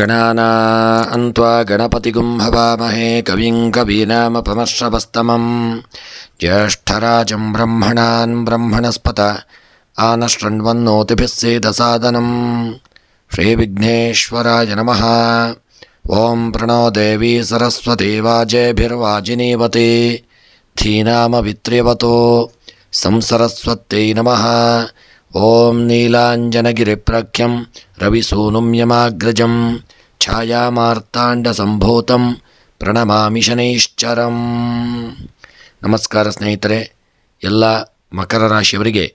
गणानान्त्वा गणपतिगुं हवामहे कविं कवीनामपमर्षवस्तमं ज्येष्ठराजं ब्रह्मणान् ब्रह्मणस्पत आनशृण्वन्नोतिभिः सेदसादनं श्रीविघ्नेश्वराय नमः ॐ प्रणो देवी सरस्वती वाजेभिर्वाजिनीवती धीनामवित्र्यवतो संसरस्वत्यै नमः ॐ नीलाञ्जनगिरिप्रख्यं रविसूनुं यमाग्रजं ಛಾಯಾಮಾರ್ತಾಂಡಸಂಭೂತಂ ಪ್ರಣಮಾಮಿ ಶನೈಶ್ಚರಂ ನಮಸ್ಕಾರ ಸ್ನೇಹಿತರೆ ಎಲ್ಲ ಮಕರ ರಾಶಿಯವರಿಗೆ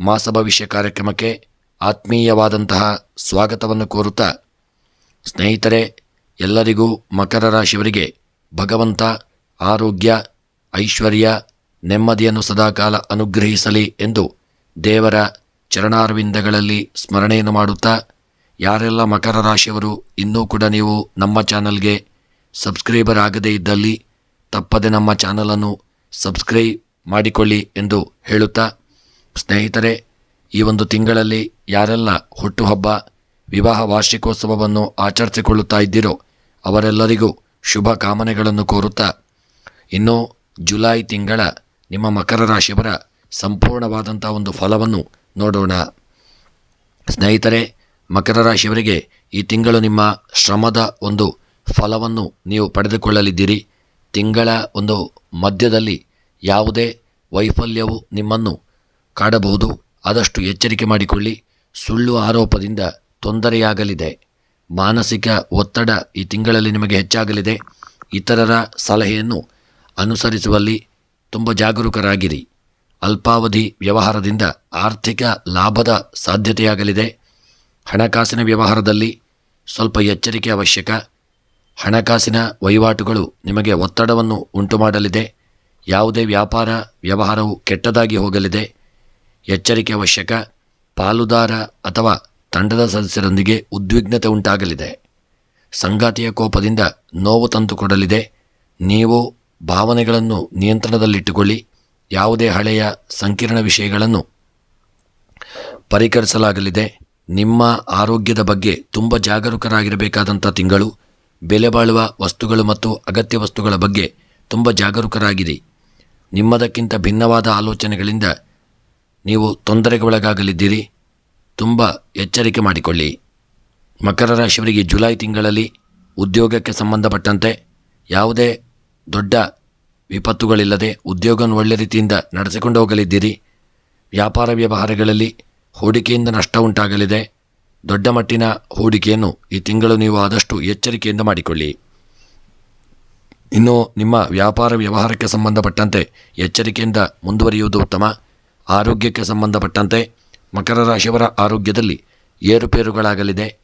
ಮಾಸ ಭವಿಷ್ಯ ಕಾರ್ಯಕ್ರಮಕ್ಕೆ ಆತ್ಮೀಯವಾದಂತಹ ಸ್ವಾಗತವನ್ನು ಕೋರುತ್ತಾ ಸ್ನೇಹಿತರೆ ಎಲ್ಲರಿಗೂ ಮಕರ ರಾಶಿಯವರಿಗೆ ಭಗವಂತ ಆರೋಗ್ಯ ಐಶ್ವರ್ಯ ನೆಮ್ಮದಿಯನ್ನು ಸದಾಕಾಲ ಅನುಗ್ರಹಿಸಲಿ ಎಂದು ದೇವರ ಚರಣಾರವಿಂದಗಳಲ್ಲಿ ಸ್ಮರಣೆಯನ್ನು ಮಾಡುತ್ತಾ, ಯಾರೆಲ್ಲ ಮಕರ ರಾಶಿಯವರು ಇನ್ನೂ ಕೂಡ ನೀವು ನಮ್ಮ ಚಾನಲ್ಗೆ ಸಬ್ಸ್ಕ್ರೈಬರ್ ಆಗದೇ ಇದ್ದಲ್ಲಿ ತಪ್ಪದೆ ನಮ್ಮ ಚಾನಲನ್ನು ಸಬ್ಸ್ಕ್ರೈಬ್ ಮಾಡಿಕೊಳ್ಳಿ ಎಂದು ಹೇಳುತ್ತಾ, ಸ್ನೇಹಿತರೆ, ಈ ಒಂದು ತಿಂಗಳಲ್ಲಿ ಯಾರೆಲ್ಲ ಹುಟ್ಟುಹಬ್ಬ, ವಿವಾಹ ವಾರ್ಷಿಕೋತ್ಸವವನ್ನು ಆಚರಿಸಿಕೊಳ್ಳುತ್ತಾ ಇದ್ದೀರೋ ಅವರೆಲ್ಲರಿಗೂ ಶುಭ ಕಾಮನೆಗಳನ್ನು ಕೋರುತ್ತಾ, ಇನ್ನು ಜುಲೈ ತಿಂಗಳ ನಿಮ್ಮ ಮಕರ ರಾಶಿಯವರ ಸಂಪೂರ್ಣವಾದಂಥ ಒಂದು ಫಲವನ್ನು ನೋಡೋಣ. ಸ್ನೇಹಿತರೆ, ಮಕರ ರಾಶಿಯವರಿಗೆ ಈ ತಿಂಗಳು ನಿಮ್ಮ ಶ್ರಮದ ಒಂದು ಫಲವನ್ನು ನೀವು ಪಡೆದುಕೊಳ್ಳಲಿದ್ದೀರಿ. ತಿಂಗಳ ಒಂದು ಮಧ್ಯದಲ್ಲಿ ಯಾವುದೇ ವೈಫಲ್ಯವು ನಿಮ್ಮನ್ನು ಕಾಡಬಹುದು. ಆದಷ್ಟು ಎಚ್ಚರಿಕೆ ಮಾಡಿಕೊಳ್ಳಿ. ಸುಳ್ಳು ಆರೋಪದಿಂದ ತೊಂದರೆಯಾಗಲಿದೆ. ಮಾನಸಿಕ ಒತ್ತಡ ಈ ತಿಂಗಳಲ್ಲಿ ನಿಮಗೆ ಹೆಚ್ಚಾಗಲಿದೆ. ಇತರರ ಸಲಹೆಯನ್ನು ಅನುಸರಿಸುವಲ್ಲಿ ತುಂಬ ಜಾಗರೂಕರಾಗಿರಿ. ಅಲ್ಪಾವಧಿ ವ್ಯವಹಾರದಿಂದ ಆರ್ಥಿಕ ಲಾಭದ ಸಾಧ್ಯತೆಯಾಗಲಿದೆ. ಹಣಕಾಸಿನ ವ್ಯವಹಾರದಲ್ಲಿ ಸ್ವಲ್ಪ ಎಚ್ಚರಿಕೆ ಅವಶ್ಯಕ. ಹಣಕಾಸಿನ ವಹಿವಾಟುಗಳು ನಿಮಗೆ ಒತ್ತಡವನ್ನು ಉಂಟು ಮಾಡಲಿದೆ ಯಾವುದೇ ವ್ಯಾಪಾರ ವ್ಯವಹಾರವು ಕೆಟ್ಟದಾಗಿ ಹೋಗಲಿದೆ. ಎಚ್ಚರಿಕೆ ಅವಶ್ಯಕ. ಪಾಲುದಾರ ಅಥವಾ ತಂಡದ ಸದಸ್ಯರೊಂದಿಗೆ ಉದ್ವಿಗ್ನತೆ ಉಂಟಾಗಲಿದೆ. ಸಂಗಾತಿಯ ಕೋಪದಿಂದ ನೋವು ತಂದುಕೊಡಲಿದೆ. ನೀವು ಭಾವನೆಗಳನ್ನು ನಿಯಂತ್ರಣದಲ್ಲಿಟ್ಟುಕೊಳ್ಳಿ. ಯಾವುದೇ ಹಳೆಯ ಸಂಕೀರ್ಣ ವಿಷಯಗಳನ್ನು ಪರಿಕರಿಸಲಾಗಲಿದೆ. ನಿಮ್ಮ ಆರೋಗ್ಯದ ಬಗ್ಗೆ ತುಂಬ ಜಾಗರೂಕರಾಗಿರಬೇಕಾದಂಥ ತಿಂಗಳು, ಬೆಲೆ ಬಾಳುವ ವಸ್ತುಗಳು ಮತ್ತು ಅಗತ್ಯ ವಸ್ತುಗಳ ಬಗ್ಗೆ ತುಂಬ ಜಾಗರೂಕರಾಗಿರಿ. ನಿಮ್ಮದಕ್ಕಿಂತ ಭಿನ್ನವಾದ ಆಲೋಚನೆಗಳಿಂದ ನೀವು ತೊಂದರೆಗೊಳಗಾಗಲಿದ್ದೀರಿ. ತುಂಬ ಎಚ್ಚರಿಕೆ ಮಾಡಿಕೊಳ್ಳಿ. ಮಕರ ರಾಶಿಯವರಿಗೆ ಜುಲೈ ತಿಂಗಳಲ್ಲಿ ಉದ್ಯೋಗಕ್ಕೆ ಸಂಬಂಧಪಟ್ಟಂತೆ ಯಾವುದೇ ದೊಡ್ಡ ವಿಪತ್ತುಗಳಿಲ್ಲದೆ ಉದ್ಯೋಗವನ್ನು ಒಳ್ಳೆ ರೀತಿಯಿಂದ ನಡೆಸಿಕೊಂಡು ಹೋಗಲಿದ್ದೀರಿ. ವ್ಯಾಪಾರ ವ್ಯವಹಾರಗಳಲ್ಲಿ ಹೂಡಿಕೆಯಿಂದ ನಷ್ಟ ಉಂಟಾಗಲಿದೆ. ದೊಡ್ಡ ಮಟ್ಟಿನ ಹೂಡಿಕೆಯನ್ನು ಈ ತಿಂಗಳು ನೀವು ಆದಷ್ಟು ಎಚ್ಚರಿಕೆಯಿಂದ ಮಾಡಿಕೊಳ್ಳಿ. ಇನ್ನು ನಿಮ್ಮ ವ್ಯಾಪಾರ ವ್ಯವಹಾರಕ್ಕೆ ಸಂಬಂಧಪಟ್ಟಂತೆ ಎಚ್ಚರಿಕೆಯಿಂದ ಮುಂದುವರಿಯುವುದು ಉತ್ತಮ. ಆರೋಗ್ಯಕ್ಕೆ ಸಂಬಂಧಪಟ್ಟಂತೆ ಮಕರ ರಾಶಿಯವರ ಆರೋಗ್ಯದಲ್ಲಿ ಏರುಪೇರುಗಳಾಗಲಿದೆ.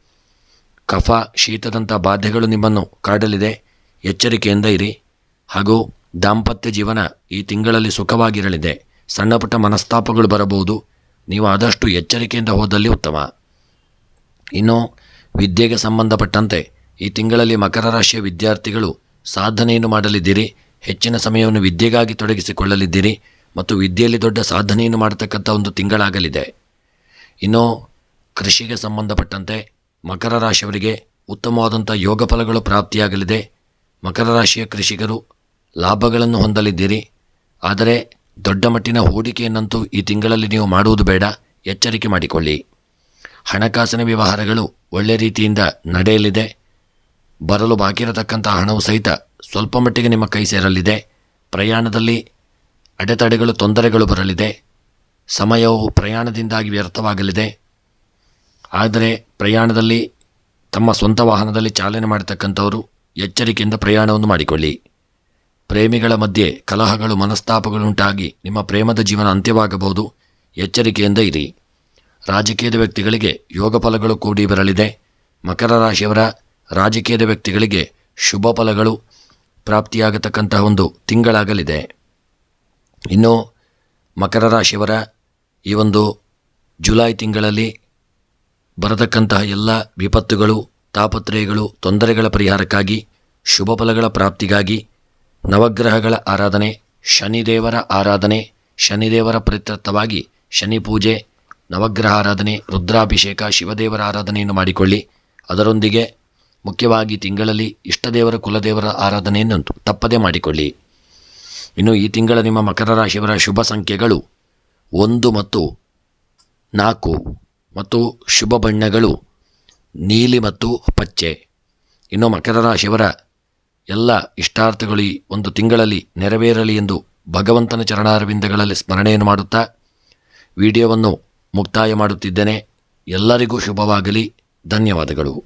ಕಫ, ಶೀತದಂಥ ಬಾಧೆಗಳು ನಿಮ್ಮನ್ನು ಕಾಡಲಿದೆ. ಎಚ್ಚರಿಕೆಯಿಂದ ಇರಿ. ಹಾಗೂ ದಾಂಪತ್ಯ ಜೀವನ ಈ ತಿಂಗಳಲ್ಲಿ ಸುಖವಾಗಿರಲಿದೆ. ಸಣ್ಣಪುಟ್ಟ ಮನಸ್ತಾಪಗಳು ಬರಬಹುದು. ನೀವು ಆದಷ್ಟು ಎಚ್ಚರಿಕೆಯಿಂದ ಹೋದಲ್ಲಿ ಉತ್ತಮ. ಇನ್ನು, ವಿದ್ಯೆಗೆ ಸಂಬಂಧಪಟ್ಟಂತೆ ಈ ತಿಂಗಳಲ್ಲಿ ಮಕರ ರಾಶಿಯ ವಿದ್ಯಾರ್ಥಿಗಳು ಸಾಧನೆಯನ್ನು ಮಾಡಲಿದ್ದೀರಿ. ಹೆಚ್ಚಿನ ಸಮಯವನ್ನು ವಿದ್ಯೆಗಾಗಿ ತೊಡಗಿಸಿಕೊಳ್ಳಲಿದ್ದೀರಿ ಮತ್ತು ವಿದ್ಯೆಯಲ್ಲಿ ದೊಡ್ಡ ಸಾಧನೆಯನ್ನು ಮಾಡತಕ್ಕಂಥ ಒಂದು ತಿಂಗಳಾಗಲಿದೆ. ಇನ್ನು, ಕೃಷಿಗೆ ಸಂಬಂಧಪಟ್ಟಂತೆ ಮಕರ ರಾಶಿಯವರಿಗೆ ಉತ್ತಮವಾದಂಥ ಯೋಗ ಫಲಗಳು ಪ್ರಾಪ್ತಿಯಾಗಲಿದೆ. ಮಕರ ರಾಶಿಯ ಕೃಷಿಕರು ಲಾಭಗಳನ್ನು ಹೊಂದಲಿದ್ದೀರಿ. ಆದರೆ ದೊಡ್ಡ ಮಟ್ಟಿನ ಹೂಡಿಕೆಯನ್ನಂತೂ ಈ ತಿಂಗಳಲ್ಲಿ ನೀವು ಮಾಡುವುದು ಬೇಡ. ಎಚ್ಚರಿಕೆ ಮಾಡಿಕೊಳ್ಳಿ. ಹಣಕಾಸಿನ ವ್ಯವಹಾರಗಳು ಒಳ್ಳೆ ರೀತಿಯಿಂದ ನಡೆಯಲಿದೆ. ಬರಲು ಬಾಕಿ ಇರತಕ್ಕಂಥ ಹಣವು ಸಹಿತ ಸ್ವಲ್ಪ ಮಟ್ಟಿಗೆ ನಿಮ್ಮ ಕೈ ಸೇರಲಿದೆ. ಪ್ರಯಾಣದಲ್ಲಿ ಅಡೆತಡೆಗಳು, ತೊಂದರೆಗಳು ಬರಲಿದೆ. ಸಮಯವು ಪ್ರಯಾಣದಿಂದಾಗಿ ವ್ಯರ್ಥವಾಗಲಿದೆ. ಆದರೆ ಪ್ರಯಾಣದಲ್ಲಿ ತಮ್ಮ ಸ್ವಂತ ವಾಹನದಲ್ಲಿ ಚಾಲನೆ ಮಾಡತಕ್ಕಂಥವರು ಎಚ್ಚರಿಕೆಯಿಂದ ಪ್ರಯಾಣವನ್ನು ಮಾಡಿಕೊಳ್ಳಿ. ಪ್ರೇಮಿಗಳ ಮಧ್ಯೆ ಕಲಹಗಳು, ಮನಸ್ತಾಪಗಳುಂಟಾಗಿ ನಿಮ್ಮ ಪ್ರೇಮದ ಜೀವನ ಅಂತ್ಯವಾಗಬಹುದು. ಎಚ್ಚರಿಕೆಯಿಂದ ಇರಿ. ರಾಜಕೀಯದ ವ್ಯಕ್ತಿಗಳಿಗೆ ಯೋಗ ಫಲಗಳು ಕೂಡಿ ಬರಲಿದೆ. ಮಕರ ರಾಶಿಯವರ ರಾಜಕೀಯದ ವ್ಯಕ್ತಿಗಳಿಗೆ ಶುಭ ಫಲಗಳು ಪ್ರಾಪ್ತಿಯಾಗತಕ್ಕಂತಹ ಒಂದು ತಿಂಗಳಾಗಲಿದೆ. ಇನ್ನು ಮಕರ ರಾಶಿಯವರ ಈ ಒಂದು ಜುಲೈ ತಿಂಗಳಲ್ಲಿ ಬರತಕ್ಕಂತಹ ಎಲ್ಲ ವಿಪತ್ತುಗಳು, ತಾಪತ್ರಯಗಳು, ತೊಂದರೆಗಳ ಪರಿಹಾರಕ್ಕಾಗಿ, ಶುಭ ಫಲಗಳ ಪ್ರಾಪ್ತಿಗಾಗಿ ನವಗ್ರಹಗಳ ಆರಾಧನೆ, ಶನಿದೇವರ ಆರಾಧನೆ, ಶನಿದೇವರ ಪ್ರಿತ್ಯರ್ಥವಾಗಿ ಶನಿ ಪೂಜೆ, ನವಗ್ರಹ ಆರಾಧನೆ, ರುದ್ರಾಭಿಷೇಕ, ಶಿವದೇವರ ಆರಾಧನೆಯನ್ನು ಮಾಡಿಕೊಳ್ಳಿ. ಅದರೊಂದಿಗೆ ಮುಖ್ಯವಾಗಿ ತಿಂಗಳಲ್ಲಿ ಇಷ್ಟದೇವರ, ಕುಲದೇವರ ಆರಾಧನೆಯನ್ನು ತಪ್ಪದೇ ಮಾಡಿಕೊಳ್ಳಿ. ಇನ್ನು ಈ ತಿಂಗಳ ನಿಮ್ಮ ಮಕರ ರಾಶಿಯವರ ಶುಭ ಸಂಖ್ಯೆಗಳು ಒಂದು ಮತ್ತು ನಾಲ್ಕು ಮತ್ತು ಶುಭ ಬಣ್ಣಗಳು ನೀಲಿ ಮತ್ತು ಪಚ್ಚೆ. ಇನ್ನು ಮಕರ ರಾಶಿಯವರ ಎಲ್ಲ ಇಷ್ಟಾರ್ಥಗಳು ಒಂದು ತಿಂಗಳಲ್ಲಿ ನೆರವೇರಲಿ ಎಂದು ಭಗವಂತನ ಚರಣಾರವಿಂದಗಳಲ್ಲಿ ಸ್ಮರಣೆಯನ್ನು ಮಾಡುತ್ತಾ ವಿಡಿಯೋವನ್ನು ಮುಕ್ತಾಯ ಮಾಡುತ್ತಿದ್ದೇನೆ. ಎಲ್ಲರಿಗೂ ಶುಭವಾಗಲಿ. ಧನ್ಯವಾದಗಳು.